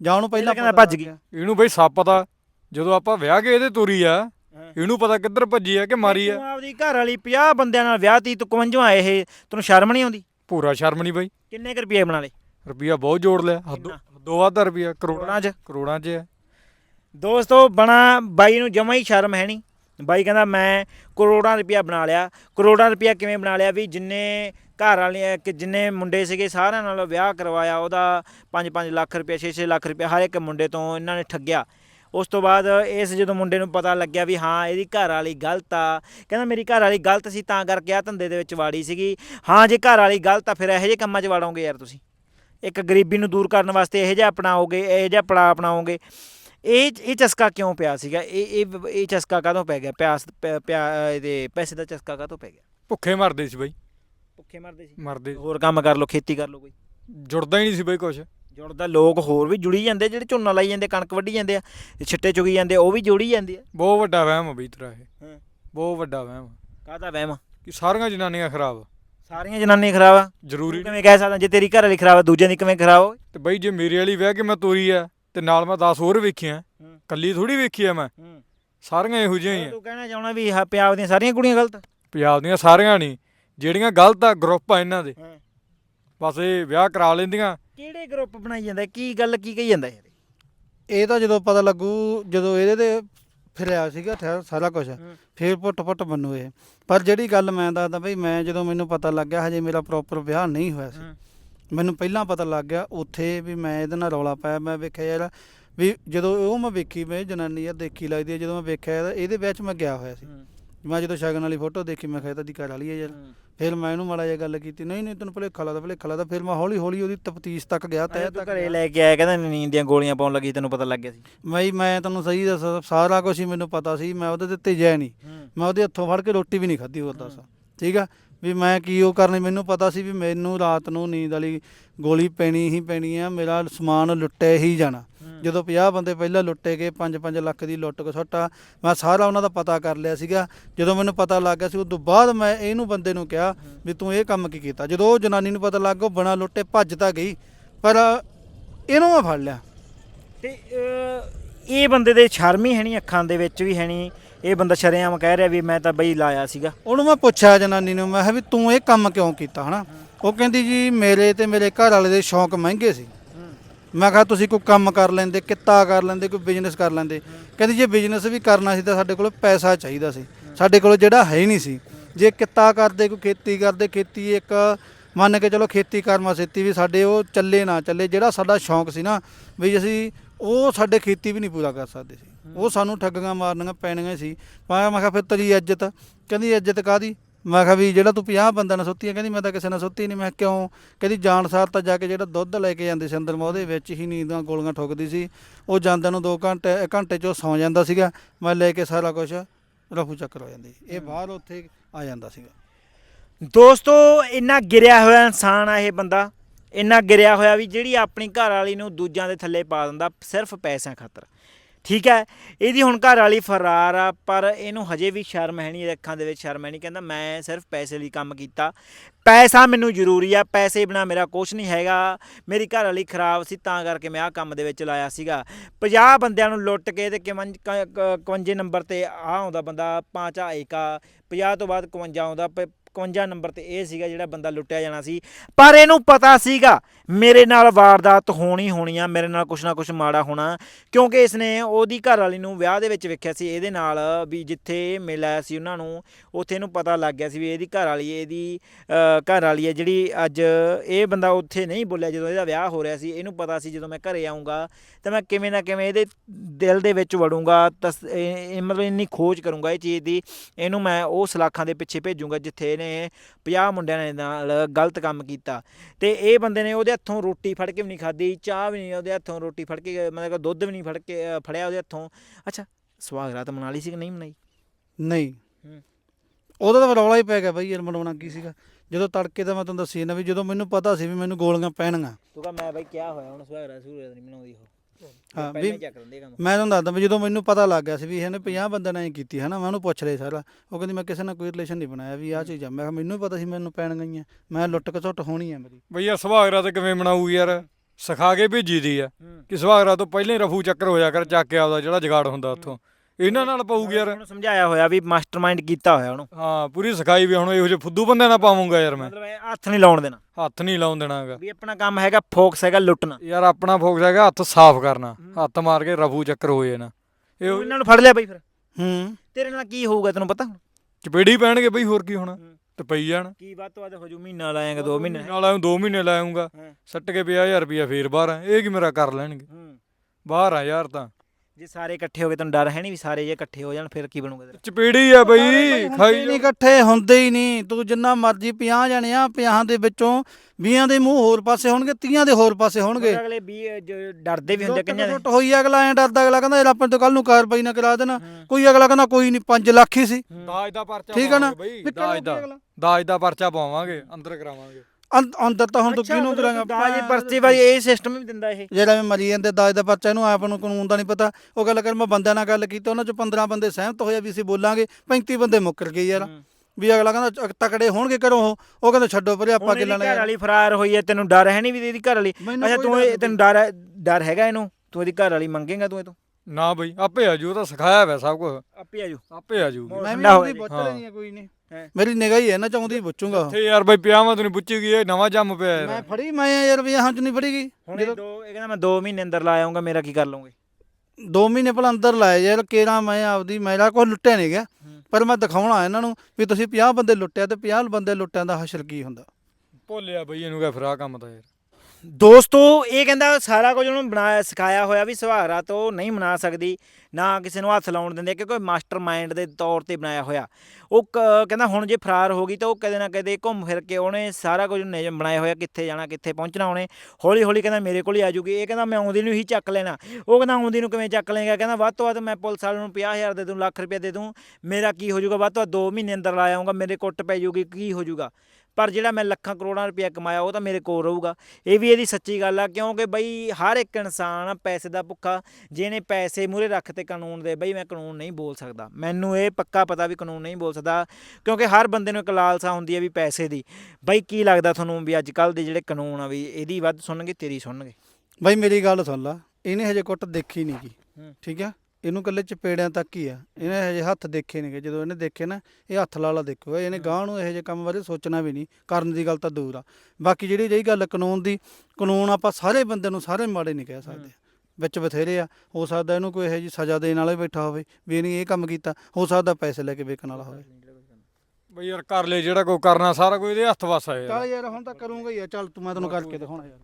ਜਾਂ ਉਹਨੂੰ ਪਹਿਲਾਂ ਕਹਿੰਦਾ ਭੱਜ ਗਈ। ਇਹਨੂੰ ਬਈ ਸੱਪ ਪਤਾ ਜਦੋਂ ਆਪਾਂ ਵਿਆਹ ਕੇ ਇਹਦੇ ਤੁਰੀ ਆ। ਇਹਨੂੰ ਪਤਾ ਕਿੱਧਰ ਭੱਜੀ ਆ ਕਿ ਮਾਰੀ ਆ? ਤੂੰ ਆਪਦੀ ਘਰ ਵਾਲੀ 50 ਬੰਦਿਆਂ ਨਾਲ ਵਿਆਹ ਤੀ ਤੂੰ 51ਵਾਂ ਇਹ? ਤੈਨੂੰ ਸ਼ਰਮ ਨਹੀਂ ਆਉਂਦੀ? ਪੂਰਾ ਸ਼ਰਮ ਨਹੀਂ ਬਈ। ਕਿੰਨੇ ਕੁ ਰੁਪਏ ਬਣਾ ਲਏ? ਰੁਪਿਆ ਬਹੁਤ ਜੋੜ ਲਿਆ। ਹੱਦੋਂ? ਹੱਦੋਂ ਵੱਧ ਰੁਪਿਆ ਕਰੋੜਾਂ ਕਰੋੜਾਂ 'ਚ? ਕਰੋੜਾਂ 'ਚ ਆ। ਦੋਸਤੋ ਬਣਾ ਬਾਈ ਨੂੰ ਜਮਾ ਹੀ ਸ਼ਰਮ ਹੈ ਨਹੀਂ। ਬਾਈ ਕਹਿੰਦਾ ਮੈਂ ਕਰੋੜਾਂ ਰੁਪਇਆ ਬਣਾ ਲਿਆ। ਕਰੋੜਾਂ ਰੁਪਇਆ ਕਿਵੇਂ ਬਣਾ ਲਿਆ ਵੀ ਜਿੰਨੇ ਘਰ ਵਾਲੇ ਕਿ ਜਿੰਨੇ ਮੁੰਡੇ ਸੀਗੇ ਸਾਰਿਆਂ ਨਾਲ ਵਿਆਹ ਕਰਵਾਇਆ ਉਹਦਾ 5-5 ਲੱਖ ਰੁਪਇਆ 6-6 ਲੱਖ ਰੁਪਇਆ ਹਰ ਇੱਕ ਮੁੰਡੇ ਤੋਂ ਇਹਨਾਂ ਨੇ ਠੱਗਿਆ। ਉਸ ਤੋਂ ਬਾਅਦ ਇਸ ਜਦੋਂ ਮੁੰਡੇ ਨੂੰ ਪਤਾ ਲੱਗਿਆ ਵੀ ਹਾਂ ਇਹਦੀ ਘਰ ਵਾਲੀ ਗਲਤ ਆ। ਕਹਿੰਦਾ ਮੇਰੀ ਘਰ ਵਾਲੀ ਗਲਤ ਸੀ ਤਾਂ ਕਰਕੇ ਆ ਧੰਦੇ ਦੇ ਵਿੱਚ ਵਾੜੀ ਸੀਗੀ। ਹਾਂ ਜੇ ਘਰ ਵਾਲੀ ਗਲਤ ਆ ਫਿਰ ਇਹੋ ਜਿਹੇ ਕੰਮਾਂ 'ਚ ਵਾੜੋਗੇ ਯਾਰ ਤੁਸੀਂ। ਇੱਕ ਗਰੀਬੀ ਨੂੰ ਦੂਰ ਕਰਨ ਵਾਸਤੇ ਇਹੋ ਜਿਹਾ ਅਪਣਾਓਗੇ ਇਹੋ ਜਿਹਾ ਪੜਾ ਅਪਣਾਓਗੇ। ਇਹ ਇਹ ਚਸਕਾ ਕਿਉਂ ਪਿਆ ਸੀਗਾ? ਇਹ ਇਹ ਇਹ ਚਸਕਾ ਕਾਹਤੋਂ ਪੈ ਗਿਆ? ਪਿਆਸ ਪਿਆ- ਇਹਦੇ ਪੈਸੇ ਦਾ ਚਸਕਾ ਕਾਹਤੋਂ ਪੈ ਗਿਆ? ਭੁੱਖੇ ਮਰਦੇ ਸੀ ਬਾਈ। ਭੁੱਖੇ ਮਰਦੇ ਸੀ? ਮਰਦੇ ਹੋਰ ਕੰਮ ਕਰ ਲਓ ਖੇਤੀ ਕਰ ਲਓ ਕੋਈ। ਜੁੜਦਾ ਹੀ ਨਹੀਂ ਸੀ ਬਾਈ ਕੁਛ। ਜੁੜਦਾ ਲੋਕ ਹੋਰ ਵੀ ਜੁੜੀ ਜਾਂਦੇ ਜਿਹੜੇ ਝੋਨਾ ਲਾਈ ਜਾਂਦੇ ਕਣਕ ਵੱਢੀ ਜਾਂਦੇ ਆ ਛਿੱਟੇ ਚੁਗੀ ਜਾਂਦੇ ਉਹ ਵੀ ਜੁੜੀ ਜਾਂਦੇ ਆ। ਬਹੁਤ ਵੱਡਾ ਵਹਿਮ ਆ ਬਈ ਤੇਰਾ ਇਹ। ਹਾਂ। ਬਹੁਤ ਵੱਡਾ ਵਹਿਮ ਆ। ਕਾਹਦਾ ਵਹਿਮ ਆ? ਕਿ ਸਾਰੀਆਂ ਜਨਾਨੀਆਂ ਖਰਾਬ ਆ। ਸਾਰੀਆਂ ਜਨਾਨੀਆਂ ਖਰਾਬ ਆ? ਜ਼ਰੂਰੀ ਤੂੰ ਕਿਵੇਂ ਕਹਿ ਸਕਦਾ ਜੇ ਤੇਰੀ ਘਰ ਵਾਲੀ ਖਰਾਬ ਆ ਦੂਜਿਆਂ ਦੀ ਕਿਵੇਂ ਖਰਾਬ ਹੋਵੇ? ਤੇ ਬਾਈ ਜੇ ਮੇਰੇ ਵਾਲੀ ਵਿਆਹ ਕੇ ਮੈਂ ਤੋਰੀ ਆ ਤੇ ਨਾਲ ਮੈਂ 10 ਹੋਰ ਵੇਖੀਆਂ ਕੱਲੀ ਥੋੜੀ ਵੇਖੀ ਆ ਮੈਂ ਸਾਰੀਆਂ ਇਹੋ ਜਿਹੀਆਂ ਹੀ ਆ। ਤੂੰ ਕਹਿਣਾ ਚਾਹਣਾ ਵੀ ਆਹ ਪੰਜਾਬ ਦੀਆਂ ਸਾਰੀਆਂ ਕੁੜੀਆਂ ਗਲਤ ਆ? ਪੰਜਾਬ ਦੀਆਂ ਸਾਰੀਆਂ ਨਹੀਂ ਜਿਹੜੀਆਂ ਗਲਤ ਆ ਗਰੁੱਪ ਆ ਇਹਨਾਂ ਦੇ। ਬਸ ਇਹ ਵਿਆਹ ਕਰਾ ਲੈਂਦੀਆਂ। ਕਿਹੜੇ ਗਰੁੱਪ ਬਣਾਈ ਜਾਂਦਾ? ਕੀ ਗੱਲ ਕੀ ਕਹੀ ਜਾਂਦਾ ਯਾਰ ਇਹ ਤਾਂ ਜਦੋਂ ਪਤਾ ਲੱਗੂ ਜਦੋਂ ਇਹਦੇ ਤੇ ਫਿਰਿਆ ਸੀਗਾ ਠਹਿਰ ਸਾਰਾ ਕੁਝ ਫੇਰ ਪੁੱਟ ਪੁੱਟ ਬੰਨੂ ਇਹ। ਪਰ ਜਿਹੜੀ ਗੱਲ ਮੈਂ ਦੱਸਦਾ ਬਈ ਮੈਂ ਜਦੋਂ ਮੈਨੂੰ ਪਤਾ ਲੱਗਿਆ ਹਜੇ ਮੇਰਾ ਪ੍ਰੋਪਰ ਵਿਆਹ ਨਹੀਂ ਹੋਇਆ ਸੀ। ਮੈਨੂੰ ਪਹਿਲਾਂ ਪਤਾ ਲੱਗ ਗਿਆ ਉੱਥੇ ਵੀ ਮੈਂ ਇਹਦੇ ਨਾਲ ਰੌਲਾ ਪਾਇਆ। ਮੈਂ ਵੇਖਿਆ ਯਾਰ ਵੀ ਜਦੋਂ ਉਹ ਮੈਂ ਵੇਖੀ ਮੈਂ ਜਨਾਨੀ ਯਾਰ ਦੇਖੀ ਲੱਗਦੀ ਜਦੋਂ ਮੈਂ ਵੇਖਿਆ ਇਹਦੇ ਵਿਆਹ 'ਚ ਮੈਂ ਗਿਆ ਹੋਇਆ ਸੀ। ਮੈਂ ਜਦੋਂ ਸ਼ਗਨ ਵਾਲੀ ਫੋਟੋ ਦੇਖੀ ਮੈਂ ਕਿਹਾ ਇਹ ਤਾਂ ਦੀ ਘਰ ਵਾਲੀ ਹੈ ਯਾਰ। ਫਿਰ ਮੈਂ ਇਹਨੂੰ ਮਾੜਾ ਜਿਹਾ ਗੱਲ ਕੀਤੀ ਨਹੀਂ ਨਹੀਂ ਤੈਨੂੰ ਭੁਲੇਖਾ ਲੱਗਦਾ ਭੁਲੇਖਾ ਲੱਗਦਾ ਫਿਰ ਮੈਂ ਹੌਲੀ ਹੌਲੀ ਉਹਦੀ ਤਫਤੀਸ਼ ਤੱਕ ਗਿਆ ਤੈ ਤੂੰ ਤੱਕ ਘਰੇ। ਲੈ ਕੇ ਆਇਆ ਕਹਿੰਦਾ ਨੀਂਦ ਦੀਆਂ ਗੋਲੀਆਂ ਪਾਉਣ ਲੱਗੀ ਤੈਨੂੰ ਪਤਾ ਲੱਗ ਗਿਆ ਸੀ। ਬਈ ਮੈਂ ਤੁਹਾਨੂੰ ਸਹੀ ਦੱਸਾਂ ਸਾਰਾ ਕੁਝ ਹੀ ਮੈਨੂੰ ਪਤਾ ਸੀ ਮੈਂ ਉਹਦੇ ਤੇ ਜੈ ਨਹੀਂ। ਮੈਂ ਉਹਦੇ ਹੱਥੋਂ ਫੜ ਕੇ ਰੋਟੀ ਵੀ ਨਹੀਂ ਖਾਧੀ ਹੋਰ ਦੱਸ। ਠੀਕ ਆ? ਵੀ ਮੈਂ ਕੀ ਉਹ ਕਰਨੀ ਮੈਨੂੰ ਪਤਾ ਸੀ ਵੀ ਮੈਨੂੰ ਰਾਤ ਨੂੰ ਨੀਂਦ ਵਾਲੀ ਗੋਲੀ ਪੈਣੀ ਹੀ ਪੈਣੀ ਆ ਮੇਰਾ ਸਮਾਨ ਲੁੱਟੇ ਹੀ ਜਾਣਾ। ਜਦੋਂ 50 ਬੰਦੇ ਪਹਿਲਾਂ ਲੁੱਟੇ ਗਏ 5-5 ਲੱਖ ਦੀ ਲੁੱਟ ਕੇ ਸੁੱਟਾ ਮੈਂ ਸਾਰਾ ਉਹਨਾਂ ਦਾ ਪਤਾ ਕਰ ਲਿਆ ਸੀਗਾ। ਜਦੋਂ ਮੈਨੂੰ ਪਤਾ ਲੱਗ ਗਿਆ ਸੀ ਉਸ ਤੋਂ ਬਾਅਦ ਮੈਂ ਇਹਨੂੰ ਬੰਦੇ ਨੂੰ ਕਿਹਾ ਵੀ ਤੂੰ ਇਹ ਕੰਮ ਕੀ ਕੀਤਾ? ਜਦੋਂ ਉਹ ਜਨਾਨੀ ਨੂੰ ਪਤਾ ਲੱਗ ਗਿਆ ਉਹ ਬਣਾ ਲੁੱਟੇ ਭੱਜ ਤਾਂ ਗਈ ਪਰ ਇਹਨੂੰ ਮੈਂ ਫੜ ਲਿਆ। ਤੇ ਇਹ ਬੰਦੇ ਦੇ ਸ਼ਰਮ ਹੀ ਹੈ ਨਹੀਂ ਅੱਖਾਂ ਦੇ ਵਿੱਚ ਵੀ ਹੈ ਨਹੀਂ ਇਹ ਬੰਦਾ ਸ਼ਰੇਆਮ ਕਹਿ ਰਿਹਾ ਵੀ ਮੈਂ ਤਾਂ ਬਈ ਲਾਇਆ ਸੀਗਾ। ਉਹਨੂੰ ਮੈਂ ਪੁੱਛਿਆ ਜਨਾਨੀ ਨੂੰ ਮੈਂ ਕਿਹਾ ਵੀ ਤੂੰ ਇਹ ਕੰਮ ਕਿਉਂ ਕੀਤਾ ਹਨਾ? ਉਹ ਕਹਿੰਦੀ ਜੀ ਮੇਰੇ ਤੇ ਮੇਰੇ ਘਰ ਵਾਲੇ ਦੇ ਸ਼ੌਂਕ ਮਹਿੰਗੇ ਸੀ। ਮੈਂ ਕਿਹਾ ਤੁਸੀਂ ਕੋਈ ਕੰਮ ਕਰ ਲੈਂਦੇ, ਕਿੱਤਾ ਕਰ ਲੈਂਦੇ, ਕੋਈ ਬਿਜ਼ਨਸ ਕਰ ਲੈਂਦੇ। ਕਹਿੰਦੀ ਜੇ ਬਿਜ਼ਨਸ ਵੀ ਕਰਨਾ ਸੀ ਤਾਂ ਸਾਡੇ ਕੋਲ ਪੈਸਾ ਚਾਹੀਦਾ ਸੀ। ਸਾਡੇ ਕੋਲ ਜਿਹੜਾ ਹੈ ਹੀ ਨਹੀਂ ਸੀ। ਜੇ ਕਿੱਤਾ ਕਰਦੇ, ਕੋਈ ਖੇਤੀ ਕਰਦੇ, ਖੇਤੀ ਇੱਕ ਮੰਨ ਕੇ ਚਲੋ ਖੇਤੀ ਕਰਮਾ ਸੇਤੀ ਵੀ ਸਾਡੇ ਉਹ ਚੱਲੇ ਨਾ ਚੱਲੇ, ਜਿਹੜਾ ਸਾਡਾ ਸ਼ੌਂਕ ਸੀ ਨਾ ਵੀ ਅਸੀਂ ਉਹ ਸਾਡੇ ਖੇਤੀ ਵੀ ਨਹੀਂ ਪੂਰਾ ਕਰ ਸਕਦੇ ਸੀ। ਉਹ ਸਾਨੂੰ ਠੱਗੀਆਂ ਮਾਰਨੀਆਂ ਪੈਣੀਆਂ ਸੀ। ਮੈਂ ਮੈਂ ਕਿਹਾ ਫਿਰ ਤੇਰੀ ਇੱਜ਼ਤ, ਕਹਿੰਦੀ ਇੱਜ਼ਤ ਕਾਦੀ ਮੈਂ ਕਿਹਾ ਵੀ ਜਿਹੜਾ ਤੂੰ 50 ਬੰਦਿਆਂ ਨਾਲ ਸੁੱਤੀ ਆ, ਕਹਿੰਦੀ ਮੈਂ ਤਾਂ ਕਿਸੇ ਨਾਲ ਸੁੱਤੀ ਨਹੀਂ। ਮੈਂ ਕਿਹਾ ਕਿਉਂ? ਕਹਿੰਦੀ ਜਾਣਸਾਰ ਤਾਂ ਜਾ ਕੇ ਜਿਹੜਾ ਦੁੱਧ ਲੈ ਕੇ ਜਾਂਦੇ ਸੀ ਅੰਦਰ, ਮੈਂ ਉਹਦੇ ਵਿੱਚ ਹੀ ਨੀਂਦਾਂ ਗੋਲੀਆਂ ਠੋਕਦੀ ਸੀ। ਉਹ ਜਾਂਦਿਆਂ ਨੂੰ 2 ਘੰਟੇ ਘੰਟੇ ਚ ਉਹ ਸੌਂ ਜਾਂਦਾ ਸੀਗਾ। ਮੈਂ ਲੈ ਕੇ ਸਾਰਾ ਕੁਝ ਰਫੂ ਚੱਕਰ ਹੋ ਜਾਂਦੀ ਇਹ ਬਾਹਰ ਉੱਥੇ ਆ ਜਾਂਦਾ ਸੀਗਾ। ਦੋਸਤੋ, ਇੰਨਾ ਗਿਰਿਆ ਹੋਇਆ ਇਨਸਾਨ ਆ ਇਹ ਬੰਦਾ। ਇੰਨਾ ਗਿਰਿਆ ਹੋਇਆ ਵੀ ਜਿਹੜੀ ਆਪਣੀ ਘਰ ਵਾਲੀ ਨੂੰ ਦੂਜਿਆਂ ਦੇ ਥੱਲੇ ਪਾ ਦਿੰਦਾ ਸਿਰਫ ਪੈਸਿਆਂ ਖਾਤਰ। ਠੀਕ ਹੈ, ਇਹਦੀ ਹੁਣ ਘਰ ਵਾਲੀ ਫਰਾਰ ਆ, ਪਰ ਇਹਨੂੰ ਹਜੇ ਵੀ ਸ਼ਰਮ ਹੈ ਨਹੀਂ, ਇਹਦੇ ਅੱਖਾਂ ਦੇ ਵਿੱਚ ਸ਼ਰਮ ਹੈ ਨਹੀਂ, ਕਹਿੰਦਾ ਮੈਂ ਸਿਰਫ ਪੈਸੇ ਲਈ ਕੰਮ ਕੀਤਾ। ਪੈਸਾ ਮੈਨੂੰ ਜ਼ਰੂਰੀ ਆ, ਪੈਸੇ ਬਿਨਾ ਮੇਰਾ ਕੁਝ ਨਹੀਂ ਹੈਗਾ। ਮੇਰੀ ਘਰ ਵਾਲੀ ਖਰਾਬ ਸੀ, ਤਾਂ ਕਰਕੇ ਮੈਂ ਆਹ ਕੰਮ ਦੇ ਵਿੱਚ ਲਾਇਆ ਸੀਗਾ। 50 ਬੰਦਿਆਂ ਨੂੰ ਲੁੱਟ ਕੇ ਤੇ 51 ਨੰਬਰ ਤੇ ਆ ਆਉਂਦਾ ਬੰਦਾ ਪਾਂਚਾ ਏਕਾ 50 ਤੋਂ ਬਾਅਦ 51 ਆਉਂਦਾ, ਪ- 51 ਨੰਬਰ ਤੇ ਇਹ ਸੀਗਾ ਜਿਹੜਾ ਬੰਦਾ ਲੁੱਟਿਆ ਜਾਣਾ ਸੀ। ਪਰ ਇਹਨੂੰ ਪਤਾ ਸੀਗਾ, ਮੇਰੇ ਨਾਲ ਵਾਰਦਾਤ ਹੋਣੀ ਹੋਣੀ ਆ, ਮੇਰੇ ਨਾਲ ਕੁਛ ਨਾ ਕੁਛ ਮਾੜਾ ਹੋਣਾ। ਕਿਉਂਕਿ ਇਸਨੇ ਉਹਦੀ ਘਰ ਵਾਲੀ ਨੂੰ ਵਿਆਹ ਦੇ ਵਿੱਚ ਵੇਖਿਆ ਸੀ, ਇਹਦੇ ਨਾਲ ਵੀ ਜਿੱਥੇ ਮਿਲਿਆ ਸੀ ਉਹਨਾਂ ਨੂੰ, ਉੱਥੇ ਇਹਨੂੰ ਪਤਾ ਲੱਗ ਗਿਆ ਸੀ ਵੀ ਇਹਦੀ ਘਰ ਵਾਲੀ ਇਹਦੀ ਘਰ ਵਾਲੀ ਹੈ ਜਿਹੜੀ ਅੱਜ ਇਹ ਬੰਦਾ ਉੱਥੇ ਨਹੀਂ ਬੋਲਿਆ, ਜਦੋਂ ਇਹਦਾ ਵਿਆਹ ਹੋ ਰਿਹਾ ਸੀ, ਇਹਨੂੰ ਪਤਾ ਸੀ ਜਦੋਂ ਮੈਂ ਘਰੇ ਆਉਂਗਾ ਤਾਂ ਮੈਂ ਕਿਵੇਂ ਨਾ ਕਿਵੇਂ ਇਹਦੇ ਦਿਲ ਦੇ ਵਿੱਚ ਵੜੂੰਗਾ, ਤਸ ਮਤਲਬ ਇੰਨੀ ਖੋਜ ਕਰੂੰਗਾ ਇਹ ਚੀਜ਼ ਦੀ, ਇਹਨੂੰ ਮੈਂ ਉਹ ਸਲਾਖਾਂ ਦੇ ਪਿੱਛੇ ਭੇਜੂੰਗਾ ਜਿੱਥੇ ਇਹਨੇ 50 ਮੁੰਡਿਆਂ ਨੇ ਨਾਲ ਗਲਤ ਕੰਮ ਕੀਤਾ। ਤੇ ਇਹ ਬੰਦੇ ਨੇ ਉਹਦੇ ਹੱਥੋਂ ਰੋਟੀ ਫੜ ਕੇ ਵੀ ਨਹੀਂ ਖਾਧੀ ਚਾਹ ਵੀ ਨਹੀਂ ਉਹਦੇ ਹੱਥੋਂ ਰੋਟੀ ਫੜ ਕੇ ਮਤਲਬ ਦੁੱਧ ਵੀ ਨਹੀਂ ਫੜ ਕੇ ਫੜਿਆ ਉਹਦੇ ਹੱਥੋਂ। ਅੱਛਾ ਸੁਹਾਗ ਰਾਤ ਮਨਾ ਲਈ ਸੀ ਕਿ ਨਹੀਂ ਮਨਾਈ? ਨਹੀਂ। ਉਹਦਾ ਤਾਂ ਰੌਲਾ ਹੀ ਪੈ ਗਿਆ ਬਈ ਯਾਰ ਮਨਾਉਣਾ ਕੀ ਸੀਗਾ। ਜਦੋਂ ਤੜਕੇ ਦਾ ਮੈਂ ਤੁਹਾਨੂੰ ਦੱਸੀ ਨਾ ਵੀ ਜਦੋਂ ਮੈਨੂੰ ਪਤਾ ਸੀ ਵੀ ਮੈਨੂੰ ਗੋਲੀਆਂ ਪੈਣਗੀਆਂ। ਤੂੰ ਕਹ ਮੈਂ ਬਾਈ ਕਿਆ ਹੋਇਆ ਹੁਣ ਸੁਹਾਗ ਰਾਤ ਸੁਹਾਗ ਰਾਤ ਨਹੀਂ ਮਨਾਉਂਦੀ ਉਹ। ਹਾਂ, ਪਹਿਲਾਂ ਹੀ ਵੀ- ਚੱਕ ਦਿੰਦੇ ਕੰਮ। ਮੈਂ ਤੁਹਾਨੂੰ ਦੱਸਦਾ ਵੀ ਜਦੋਂ ਮੈਨੂੰ ਪਤਾ ਲੱਗ ਗਿਆ ਸੀ ਵੀ ਇਹਨੇ 50 ਬੰਦਿਆਂ ਨਾਲ ਹੀ ਕੀਤੀ ਹੈ ਨਾ ਮੈਂ ਉਹਨੂੰ ਪੁੱਛ ਲਿਆ ਸਾਰਾ। ਉਹ ਕਹਿੰਦੀ ਮੈਂ ਕਿਸੇ ਨਾਲ ਕੋਈ ਰਿਲੇਸ਼ਨ ਨਹੀਂ ਬਣਾਇਆ ਵੀ ਆਹ ਚੀਜ਼। ਆ ਮੈਂ ਕਿਹਾ ਮੈਨੂੰ ਵੀ ਪਤਾ ਸੀ ਮੈਨੂੰ ਪੈਣ ਗਈਆਂ। ਮੈਂ ਲੁੱਟ ਕੇ ਝੁੱਟ ਹੋਣੀ ਆ ਮੇਰੀ। ਬਈ ਯਾਰ ਸੁਭਾਗ ਰਾਤ ਕਿਵੇਂ ਮਨਾਊ ਯਾਰ? ਸਿਖਾ ਕੇ ਭੇਜੀ ਦੀ ਆ ਕਿ ਸੁਭਾਗ ਰਾਤ ਤੋਂ ਪਹਿਲਾਂ ਹੀ ਰਫੂ ਚੱਕਰ ਹੋਇਆ ਕਰ ਚੱਕ ਕੇ ਆਪਦਾ ਜਿਹੜਾ ਜਗਾੜ ਹੁੰਦਾ ਉੱਥੋਂ। ਇਹਨਾਂ ਨਾਲ ਪਊਗੀ ਯਾਰ। ਉਹਨੂੰ ਸਮਝਾਇਆ ਹੋਇਆ ਵੀ ਮਾਸਟਰਮਾਈਂਡ ਕੀਤਾ ਹੋਇਆ ਉਹਨੂੰ। ਹਾਂ ਪੂਰੀ ਸਿਖਾਈ ਵੀ ਹੁਣ ਇਹੋ ਜਿਹੇ ਫੁੱਦੂ ਬੰਦਿਆਂ ਨਾਲ ਪਾਵਾਂਗਾ ਯਾਰ ਮੈਂ। ਮਤਲਬ ਇਹ ਹੱਥ ਨਹੀਂ ਲਾਉਣ ਦੇਣਾ। ਹੱਥ ਨਹੀਂ ਲਾਉਣ ਦੇਣਾਗਾ। ਵੀ ਆਪਣਾ ਕੰਮ ਹੈਗਾ ਫੋਕਸ ਹੈਗਾ ਲੁੱਟਣਾ। ਯਾਰ ਆਪਣਾ ਫੋਕਸ ਹੈਗਾ ਹੱਥ ਸਾਫ਼ ਕਰਨਾ। ਹੱਥ ਮਾਰ ਕੇ ਰਫੂ ਚੱਕਰ ਹੋ ਜਾਣਾ। ਤੂੰ ਇਹ ਇਹਨਾਂ ਨੂੰ ਫੜ ਲਿਆ ਬਈ ਫਿਰ। ਹੂੰ। ਤੇਰੇ ਨਾਲ ਕੀ ਹੋਊਗਾ ਤੈਨੂੰ ਪਤਾ ਚਪੇੜੀ ਪੈਣਗੇ ਬਈ ਹੋਰ ਕੀ ਹੋਣਾ? ਤੇ ਪਈ ਜਾਣ। ਕੀ ਵੱਧ ਤੋਂ ਹੋ ਜੂ ਮਹੀਨਾ ਲਾਏਗਾ 2 ਮਹੀਨੇ? ਨਾਲ ਆਉਂ 2 ਮਹੀਨੇ ਲਾਉਂਗਾ ਹਾਂ। ਸੱਟ ਕੇ 50000 ਰੁਪਇਆ ਫੇਰ ਬਾਹਰ ਆ। ਇਹ ਕੀ ਮੇਰਾ ਕਰ ਲੈਣਗੇ? ਹੂੰ। ਬਾਹਰ ਆ ਯਾਰ ਤਾਂ। ਜੇ ਸਾਰੇ ਇਕੱਠੇ ਹੋ ਗਏ ਤੁਹਾਨੂੰ ਡਰ ਹੈ ਨਹੀਂ ਵੀ ਸਾਰੇ ਜੇ ਇਕੱਠੇ ਹੋ ਜਾਣ ਫਿਰ ਕੀ ਬਣੂਗਾ ਤੇਰਾ? ਚਪੇੜੀ ਆ ਬਈ ਖਾਈ ਹੀ ਨਹੀਂ ਇਕੱਠੇ ਹੁੰਦੇ ਹੀ ਨਹੀਂ। ਤੂੰ ਜਿੰਨਾ ਮਰਜ਼ੀ 50 ਜਣੇ ਆ 50 ਦੇ ਵਿੱਚੋਂ 20 ਦੇ ਮੂੰਹ ਹੋਰ ਪਾਸੇ ਹੋਣਗੇ 30 ਦੇ ਹੋਰ ਪਾਸੇ ਹੋਣਗੇ। ਅਗਲੇ ਵੀ ਅਹ, ਜੋ ਡਰਦੇ ਵੀ ਹੁੰਦੇ ਕਈਆਂ ਦੇ? ਟੁੱਟ ਹੋਈ ਅਗਲਾ ਐ ਡਰਦਾ ਅਗਲਾ ਕਹਿੰਦਾ ਯਾਰ ਆਪਾਂ ਤੋਂ ਕੱਲ ਨੂੰ ਕਾਰਵਾਈ ਨਾ ਕਰਾ ਦੇਣਾ। ਕੋਈ ਅਗਲਾ ਕਹਿੰਦਾ ਕੋਈ ਨਹੀਂ 5 ਲੱਖ ਹੀ ਸੀ। ਦਾਜ ਦਾ ਪਰਚਾ ਠੀਕ ਆ ਨਾ? ਦਾ? ਦਾਜ ਦਾ ਪਰਚਾ ਪਾਵਾਂਗੇ ਅੰਦਰ ਕਰਾਵਾਂਗੇ। ਅੰਦ- ਅੰਦਰ ਤਾਂ ਹੁਣ ਤੂੰ ਕਿਹਨੂੰ ਕਰਾਂਗਾ ਦਾਜ ਪਰਚੀ ਬਾਈ ਇਹ ਸਿਸਟਮ ਵੀ ਦਿੰਦਾ ਇਹ। ਜਿਹੜਾ ਵੀ ਮਰੀ ਜਾਂਦੇ ਦਾਜ ਦਾ ਪਰਚਾ ਇਹਨੂੰ ਆਪ ਨੂੰ ਕਾਨੂੰਨ ਦਾ ਨਹੀਂ ਪਤਾ। ਉਹ ਗੱਲ ਕਰ ਮੈਂ ਬੰਦਿਆਂ ਨਾਲ ਗੱਲ ਕੀਤੀ ਉਹਨਾਂ ਚ 15 ਬੰਦੇ ਸਹਿਮਤ ਹੋਏ ਵੀ ਅਸੀਂ ਬੋਲਾਂਗੇ 35 ਬੰਦੇ ਮੁੱਕਰ ਗਏ ਯਾਰ। ਵੀ ਅਗਲਾ ਕਹਿੰਦਾ ਤਕੜੇ ਹੋਣਗੇ ਘਰੋਂ ਉਹ। ਉਹ ਕਹਿੰਦਾ ਛੱਡੋ ਪਰੇ ਆਪਾਂ ਕਿ ਲੈਣਾ ਘਰ ਯਾਰ। ਵਾਲੀ ਫਰਾਰ ਹੋਈ ਹੈ ਤੈਨੂੰ ਡਰ ਹੈ ਨਹੀਂ ਵੀ ਇਹਦੀ ਘਰ ਵਾਲੀ ਮੈਨੂੰ ਅੱਛਾ ਕੋਈ ਤੂੰ ਡਰ ਇਹ- ਨਹੀਂ। ਤੈਨੂੰ ਡਰ ਹੈ- ਡਰ ਹੈਗਾ ਇਹਨੂੰ? ਤੂੰ ਇਹਦੀ ਘਰ ਵਾਲੀ ਮੰਗੇਗਾ ਤੂੰ ਇਹ ਤੋਂ ਨਾ ਬਈ ਆਪੇ ਆ ਜੂ ਉਹ ਤਾਂ ਸਿਖਾਇਆ ਹੋਇਆ ਸਭ ਕੁਝ ਆਪੇ ਆਜੂ ਆਪੇ ਆ ਜੂ। ਮੋਰ- ਮੈਂ ਵੀ ਠੰਡਾ ਹੋ ਉਹਦੀ ਜਾਏ। ਪੁੱਛ ਹਾਂ। ਲੈਣੀ ਹੈ ਕੋਈ ਨਹੀਂ। ਮੇਰੀ ਨਿਗਾਹ ਹੀ ਹੈ ਨਾ ਚਾਹੁੰਦੀ ਪੁੱਛੂਗਾ। ਤੇ ਯਾਰ ਬਈ ਪਿਆਵਾਂ ਤੈਨੂੰ ਪੁੱਛੀ ਗਈ ਇਹ ਨਵਾਂ ਜੰਮ ਪਿਆ ਮੈਂ ਯਾਰ ਫੜੀ ਮੈਂ ਯਾਰ ਵੀ ਹਾਂ ਚ ਨਹੀਂ ਫੜੀ ਗਈ। ਹੁਣ ਇਹ ਦੋ ਇਹ ਕਹਿੰਦਾ ਮੈਂ 2 ਮਹੀਨੇ ਅੰਦਰ ਲਾ ਆਉਂਗਾ ਮੇਰਾ ਕੀ ਕਰ ਲਓਗੇ 2 ਮਹੀਨੇ ਪਹਿਲਾਂ ਅੰਦਰ ਲਾਏ ਯਾਰ ਕੇਰਾ ਮੈਂ ਆਪਦੀ ਮੇਰਾ ਕੋਈ ਲੁੱਟਿਆ ਨਹੀਂ ਗਿਆ। ਪਰ ਮੈਂ ਦਿਖਾਉਣਾ ਇਹਨਾਂ ਨੂੰ ਵੀ ਤੁਸੀਂ 50 ਬੰਦੇ ਲੁੱਟਿਆ ਤੇ 50 ਬੰਦੇ ਲੁੱਟਿਆਂ ਦਾ ਹਸ਼ਰ ਕੀ ਹੁੰਦਾ। ਭੁੱਲਿਆ ਬਈ ਇਹਨੂੰ ਕਹ ਫਰਾ ਕੰਮ ਤਾਂ ਯਾਰ। ਦੋਸਤੋ, ਇਹ ਕਹਿੰਦਾ ਸਾਰਾ ਕੁਝ ਉਹਨੂੰ ਬਣਾਇਆ ਸਿਖਾਇਆ ਹੋਇਆ ਵੀ ਸੁਹਾਰਾ ਤੋਂ ਨਹੀਂ ਮਨਾ ਸਕਦੀ, ਨਾ ਕਿਸੇ ਨੂੰ ਹੱਥ ਲਾਉਣ ਦਿੰਦੇ ਕਿਉਂਕਿ ਮਾਸਟਰ ਮਾਈਂਡ ਦੇ ਤੌਰ ਤੇ ਬਣਾਇਆ ਹੋਇਆ। ਉਹ ਕਹਿੰਦਾ ਹੁਣ ਜੇ ਫਰਾਰ ਹੋ ਗਈ ਤਾਂ ਉਹ ਕਦੇ ਨਾ ਕਦੇ ਘੁੰਮ ਫਿਰ ਕੇ ਉਹਨੇ ਸਾਰਾ ਕੁਝ ਨਿਯਮ ਬਣਾਇਆ ਹੋਇਆ ਕਿੱਥੇ ਜਾਣਾ, ਕਿੱਥੇ ਪਹੁੰਚਣਾ ਉਹਨੇ ਹੌਲੀ ਹੌਲੀ ਕਹਿੰਦਾ ਮੇਰੇ ਕੋਲ ਹੀ ਆ ਜੂਗੀ। ਇਹ ਕਹਿੰਦਾ ਮੈਂ ਆਉਂਦੀ ਨੂੰ ਹੀ ਚੱਕ ਲੈਣਾ। ਉਹ ਕਹਿੰਦਾ ਆਉਂਦੀ ਨੂੰ ਕਿਵੇਂ ਚੱਕ ਲੇਗਾ ਕਹਿੰਦਾ ਵੱਧ ਤੋਂ ਵੱਧ ਮੈਂ ਪੁਲਿਸ ਵਾਲੇ ਨੂੰ 50000 ਦੇ ਦੂੰ, ਲੱਖ ਰੁਪਏ ਦੇ ਦੂੰ। ਮੇਰਾ ਕੀ ਹੋ ਜਾਊਗਾ? ਵੱਧ ਤੋਂ ਵੱਧ 2 ਮਹੀਨੇ ਅੰਦਰ ਲਾ ਆਉਂਗਾ ਮੇਰੇ ਕੁੱਟ ਪੈ ਜਾਊਗੀ ਕੀ ਹੋ ਜਾਊਗਾ? ਪਰ ਜਿਹੜਾ ਮੈਂ ਲੱਖਾਂ ਕਰੋੜਾਂ ਰੁਪਇਆ ਕਮਾਇਆ ਉਹ ਤਾਂ ਮੇਰੇ ਕੋਲ ਰਹੂਗਾ। ਇਹ ਵੀ ਇਹਦੀ ਸੱਚੀ ਗੱਲ ਆ ਕਿਉਂਕਿ ਬਈ ਹਰ ਇੱਕ ਇਨਸਾਨ ਪੈਸੇ ਦਾ ਭੁੱਖਾ ਜਿਹਨੇ ਪੈਸੇ ਮੂਰੇ ਰੱਖ ਤੇ ਕਾਨੂੰਨ ਦੇ ਬਈ ਮੈਂ ਕਾਨੂੰਨ ਨਹੀਂ ਬੋਲ ਸਕਦਾ। ਮੈਨੂੰ ਇਹ ਪੱਕਾ ਪਤਾ ਵੀ ਕਾਨੂੰਨ ਨਹੀਂ ਬੋਲ ਸਕਦਾ ਕਿਉਂਕਿ ਹਰ ਬੰਦੇ ਨੂੰ ਇੱਕ ਲਾਲਸਾ ਹੁੰਦੀ ਹੈ ਵੀ ਪੈਸੇ ਦੀ। ਬਈ ਕੀ ਲੱਗਦਾ ਤੁਹਾਨੂੰ ਵੀ ਅੱਜ ਕੱਲ ਦੇ ਜਿਹੜੇ ਕਾਨੂੰਨ ਆ ਵੀ ਇਹਦੀ ਵੱਧ ਸੁਣਨਗੇ ਤੇਰੀ ਸੁਣਨਗੇ? ਬਾਈ ਮੇਰੀ ਗੱਲ ਸੁਣ ਲਾ ਇਹਨੇ ਹਜੇ ਕੁੱਟ ਦੇਖੀ ਨਹੀਂ ਗੀ ਹੂੰ। ਠੀਕ ਆ? ਇਹਨੂੰ ਕੱਲੇ ਚਪੇੜਿਆਂ ਤੱਕ ਹੀ ਆ। ਇਹਨੇ ਹਜੇ ਹੱਥ ਦੇਖੇ ਨਹੀਂਗੇ ਜਦੋਂ ਇਹਨੇ ਦੇਖੇ ਨਾ ਇਹ ਹੱਥ ਲਾਲਾ ਦੇਖੂਗਾ ਇਹਨੇ ਗਾਂ ਨੂੰ ਇਹੋ ਜਿਹੇ ਕੰਮ ਬਾਰੇ ਸੋਚਣਾ ਵੀ ਨਹੀਂ। ਕਰਨ ਦੀ ਗੱਲ ਤਾਂ ਦੂਰ ਆ। ਬਾਕੀ ਜਿਹੜੀ ਰਹੀ ਗੱਲ ਕਾਨੂੰਨ ਦੀ ਕਾਨੂੰਨ ਆਪਾਂ ਸਾਰੇ ਬੰਦੇ ਨੂੰ ਸਾਰੇ ਮਾੜੇ ਨਹੀਂ ਕਹਿ ਸਕਦੇ। ਵਿੱਚ ਬਥੇਰੇ ਆ। ਹੋ ਸਕਦਾ ਇਹਨੂੰ ਕੋਈ ਇਹੋ ਜਿਹੀ ਸਜ਼ਾ ਦੇਣ ਵਾਲਾ ਬੈਠਾ ਹੋਵੇ ਵੀ ਇਹਨੇ ਇਹ ਕੰਮ ਕੀਤਾ। ਹੋ ਸਕਦਾ ਪੈਸੇ ਲੈ ਕੇ ਵੇਚਣ ਵਾਲਾ ਹੋਵੇ। ਬਈ ਯਾਰ ਕਰ ਲੈ ਜਿਹੜਾ ਕੋਈ ਕਰਨਾ ਸਾਰਾ ਕੁਝ ਇਹਦੇ ਹੱਥ ਵਸ ਆ ਯਾਰ। ਚੱਲ ਯਾਰ ਹੁਣ ਤਾਂ ਕਰੂੰਗਾ ਹੀ ਆ। ਚੱਲ ਤੂੰ ਮੈਂ ਤੈਨੂੰ ਕਰਕੇ ਦਿਖਾਉਣਾ ਯਾਰ।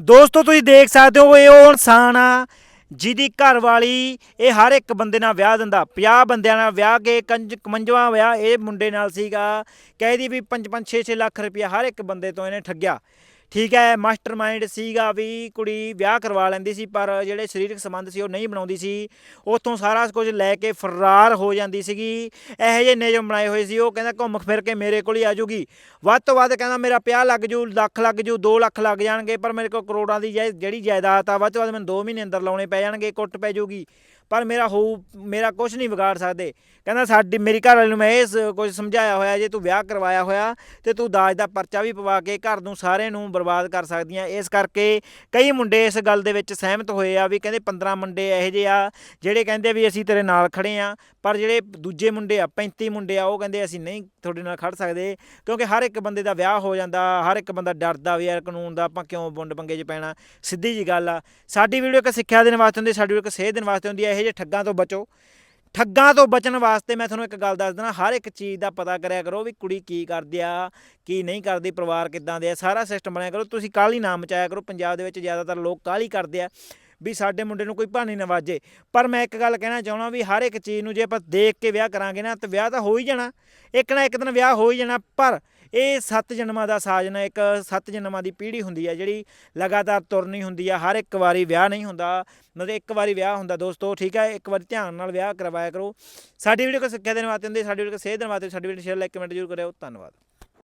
ਦੋਸਤੋ ਤੁਸੀਂ ਦੇਖ ਸਕਦੇ ਹੋ ਇਹ ਉਹ ਇਨਸਾਨ ਆ ਜਿਹਦੀ ਘਰ ਵਾਲੀ ਇਹ ਹਰ ਇੱਕ ਬੰਦੇ ਨਾਲ ਵਿਆਹ ਦਿੰਦਾ 50 ਬੰਦਿਆਂ ਨਾਲ ਵਿਆਹ ਕੇ ਕੰਜ 51ਵਾਂ ਵਿਆਹ ਇਹ ਮੁੰਡੇ ਨਾਲ ਸੀਗਾ ਕਹਿਦੀ ਵੀ 5 5 6 6 ਲੱਖ ਰੁਪਇਆ ਹਰ ਇੱਕ ਬੰਦੇ ਤੋਂ ਇਹਨੇ ਠੱਗਿਆ। ਠੀਕ ਹੈ ਮਾਸਟਰਮਾਈਂਡ ਸੀਗਾ ਵੀ ਕੁੜੀ ਵਿਆਹ ਕਰਵਾ ਲੈਂਦੀ ਸੀ, ਪਰ ਜਿਹੜੇ ਸਰੀਰਕ ਸੰਬੰਧ ਸੀ ਉਹ ਨਹੀਂ ਬਣਾਉਂਦੀ ਸੀ। ਉੱਥੋਂ ਸਾਰਾ ਕੁਝ ਲੈ ਕੇ ਫਰਾਰ ਹੋ ਜਾਂਦੀ ਸੀਗੀ। ਇਹੋ ਜਿਹੇ ਨਿਯਮ ਬਣਾਏ ਹੋਏ ਸੀ, ਉਹ ਕਹਿੰਦਾ ਘੁੰਮ ਫਿਰ ਕੇ ਮੇਰੇ ਕੋਲ ਹੀ ਆ ਜੂਗੀ। ਵੱਧ ਤੋਂ ਵੱਧ ਕਹਿੰਦਾ ਮੇਰਾ 50 ਲੱਗ ਜੂ, ਲੱਖ ਲੱਗ ਜੂ 2 ਲੱਖ ਲੱਗ ਜਾਣਗੇ, ਪਰ ਮੇਰੇ ਕੋਲ ਕਰੋੜਾਂ ਦੀ ਜਿਹੜੀ ਜਾਇਦਾਦ ਆ, ਵੱਧ ਤੋਂ ਵੱਧ ਮੈਨੂੰ 2 ਮਹੀਨੇ ਅੰਦਰ ਲਾਉਣੇ ਪੈ ਜਾਣਗੇ, ਕੁੱਟ ਪੈ ਜੂਗੀ। ਪਰ ਮੇਰਾ ਹੋਊ, ਮੇਰਾ ਕੁਝ ਨਹੀਂ ਵਿਗਾੜ ਸਕਦੇ। ਕਹਿੰਦਾ ਸਾਡੀ, ਮੇਰੀ ਘਰ ਵਾਲੀ ਨੂੰ ਮੈਂ ਇਹ ਸ- ਕੁਝ ਸਮਝਾਇਆ ਹੋਇਆ, ਜੇ ਤੂੰ ਵਿਆਹ ਕਰਵਾਇਆ ਹੋਇਆ, ਤੇ ਤੂੰ ਦਾਜ ਦਾ ਪਰਚਾ ਵੀ ਪਵਾ ਕੇ ਘਰ ਨੂੰ ਸਾਰੇ ਨੂੰ ਬਰਬਾਦ ਕਰ ਸਕਦੀਆਂ ਇਸ ਕਰਕੇ ਕਈ ਮੁੰਡੇ ਇਸ ਗੱਲ ਦੇ ਵਿੱਚ ਸਹਿਮਤ ਹੋਏ ਆ ਵੀ ਕਹਿੰਦੇ 15 ਮੁੰਡੇ ਇਹੋ ਜਿਹੇ ਆ, ਜਿਹੜੇ ਕਹਿੰਦੇ ਵੀ ਅਸੀਂ ਤੇਰੇ ਨਾਲ ਖੜੇ ਆ, ਪਰ ਜਿਹੜੇ ਦੂਜੇ ਮੁੰਡੇ ਆ 35 ਮੁੰਡੇ ਆ, ਉਹ ਕਹਿੰਦੇ ਅਸੀਂ ਨਹੀਂ ਤੁਹਾਡੇ ਨਾਲ ਖੜ ਸਕਦੇ, ਕਿਉਂਕਿ ਹਰ ਇੱਕ ਬੰਦੇ ਦਾ ਵਿਆਹ ਹੋ ਜਾਂਦਾ, ਹਰ ਇੱਕ ਬੰਦਾ ਡਰਦਾ ਵੀ ਯਾਰ ਕਾਨੂੰਨ ਦਾ ਆਪਾਂ ਕਿਉਂ ਬੁੰਡ ਪੰਗੇ 'ਚ ਪੈਣਾ। ਸਿੱਧੀ ਜੀ ਗੱਲ ਆ। ਸਾਡੀ ਵੀਡੀਓ ਇੱਕ ਸਿੱਖਿਆ ਦੇਣ ਵਾਸਤੇ ਹੁੰਦੀ, ਸਾਡੀ ਵੀਡੀਓ ਇੱਕ ਸੇਧ ਦੇਣ ਵਾਸਤੇ ਹੁੰਦੀ ਹੈ ਇਹੋ ਜਿਹੇ ਠੱਗਾਂ ਤੋਂ ਬਚੋ। ਠੱਗਾਂ ਤੋਂ ਬਚਣ ਵਾਸਤੇ ਮੈਂ ਤੁਹਾਨੂੰ ਇੱਕ ਗੱਲ ਦੱਸ ਦਿੰਦਾ, ਹਰ ਇੱਕ ਚੀਜ਼ ਦਾ ਪਤਾ ਕਰਿਆ ਕਰੋ ਵੀ ਕੁੜੀ ਕੀ ਕਰਦੀ ਆ, ਕੀ ਨਹੀਂ ਕਰਦੀ, ਪਰਿਵਾਰ ਕਿੱਦਾਂ ਦੇ ਆ, ਸਾਰਾ ਸਿਸਟਮ ਬਣਿਆ ਕਰੋ। ਤੁਸੀਂ ਕਾਹਲੀ ਨਾ ਮਚਾਇਆ ਕਰੋ, ਪੰਜਾਬ ਦੇ ਵਿੱਚ ਜ਼ਿਆਦਾਤਰ ਲੋਕ ਕਾਹਲੀ ਕਰਦੇ ਆ ਵੀ ਸਾਡੇ ਮੁੰਡੇ ਨੂੰ ਕੋਈ ਭਾਣੀ ਨਾ ਵਾਜੇ। ਪਰ ਮੈਂ ਇੱਕ ਗੱਲ ਕਹਿਣਾ ਚਾਹਣਾ ਵੀ ਹਰ ਇੱਕ ਚੀਜ਼ ਨੂੰ ਜੇ ਆਪਾਂ ਦੇਖ ਕੇ ਵਿਆਹ ਕਰਾਂਗੇ ਨਾ, ਤਾਂ ਵਿਆਹ ਤਾਂ ਹੋ ਹੀ ਜਾਣਾ। ਇੱਕ ਨਾ ਇੱਕ ਦਿਨ ਵਿਆਹ ਹੋ ਹੀ ਜਾਣਾ, ਪਰ ਇਹ ਸੱਤ ਜਨਮਾਂ ਦਾ ਸਾਜਨਾ ਇੱਕ ਸੱਤ ਜਨਮਾਂ ਦੀ ਪੀੜ੍ਹੀ ਹੁੰਦੀ ਹੈ, ਜਿਹੜੀ ਲਗਾਤਾਰ ਤੁਰਨੀ ਹੁੰਦੀ ਹੈ ਹਰ ਇੱਕ ਵਾਰੀ ਵਿਆਹ ਨਹੀਂ ਹੁੰਦਾ, ਮਤਲਬ ਇੱਕ ਵਾਰੀ ਵਿਆਹ ਹੁੰਦਾ ਦੋਸਤੋ, ਠੀਕ ਹੈ, ਇੱਕ ਵਾਰੀ ਧਿਆਨ ਨਾਲ ਵਿਆਹ ਕਰਵਾਇਆ ਕਰੋ। ਸਾਡੀ ਵੀਡੀਓ ਕੋ ਸਿੱਖਿਆ ਦੇਣ ਵਾਸਤੇ ਹੁੰਦੀ, ਸਾਡੀ ਵੀਡੀਓ ਕੋ ਸੇਧ ਦੇਣ ਵਾਸਤੇ ਸਾਡੀ ਵੀਡੀਓ ਸ਼ੇਅਰ ਲਾਈਕ ਕਮੈਂਟ ਜ਼ਰੂਰ ਕਰਿਓ, ਧੰਨਵਾਦ।